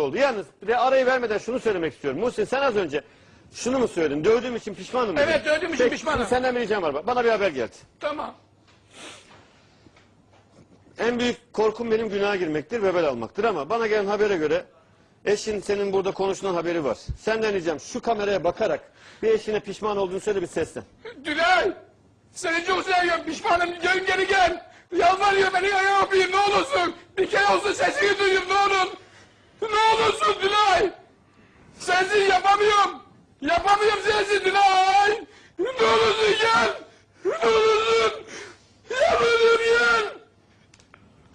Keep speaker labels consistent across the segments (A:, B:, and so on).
A: oldu. Yalnız bir de arayı vermeden şunu söylemek istiyorum. Muhsin sen az önce şunu mu söyledin? Dövdüğüm için pişmanım. dedin.
B: Evet, dövdüğüm için
A: Peki,
B: pişmanım.
A: Senden bir ricam var. Bana bir haber geldi.
B: Tamam.
A: En büyük korkum benim günaha girmektir, bebel almaktır ama bana gelen habere göre eşin senin burada konuşulan haberi var. Senden ricam şu kameraya bakarak bir eşine pişman olduğunu söyle bir seslen.
B: Dülay. Seni çok seviyorum. Pişmanım. Gel geri gel. Yalvarıyor beni ayağa öpeyim ne olursun. Bir kere olsun sesini duyayım. Ne olursun Dülay. Sensiz yapamıyorum. Yapamıyorum sensiz Dülay. Ne olursun gel. Ne olursun. Yalvarıyorum gel.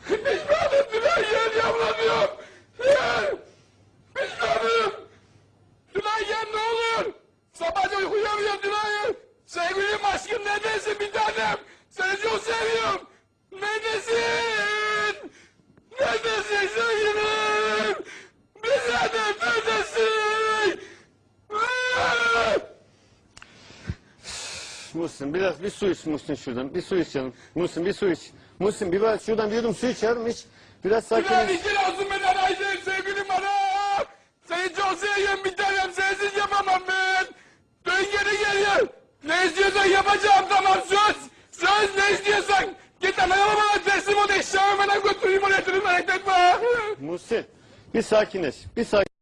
B: Pişmanım Dülay gel yalvarıyorum. Gel. Pişmanım. Tülay gel ne olur. Sabahca uyuyamıyorum Tülay. Sevgilim aşkım neredesin bir tanem? Seni çok seviyorum. Neredesin? Neredesin sevgilim? Bir tanem neredesin? Ah!
A: Muhsin biraz bir su iç Muhsin şuradan. Bir su iç canım. Muhsin bir su iç. Muhsin bir biraz şuradan bir yudum su iç yavrum iç. Biraz sakin.
B: bir kere olsun benden aydın sevgilim bana. Seni çok seviyorum bir tanem sensiz yapamam ben. Dön geri geliyor. Ne istiyorsan yapacağım tamam söz. Söz ne istiyorsan. Git anaya bana teslim ol eşyamı bana götüreyim oraya merak etme.
A: Muhsin bir sakinleş. Bir sakin.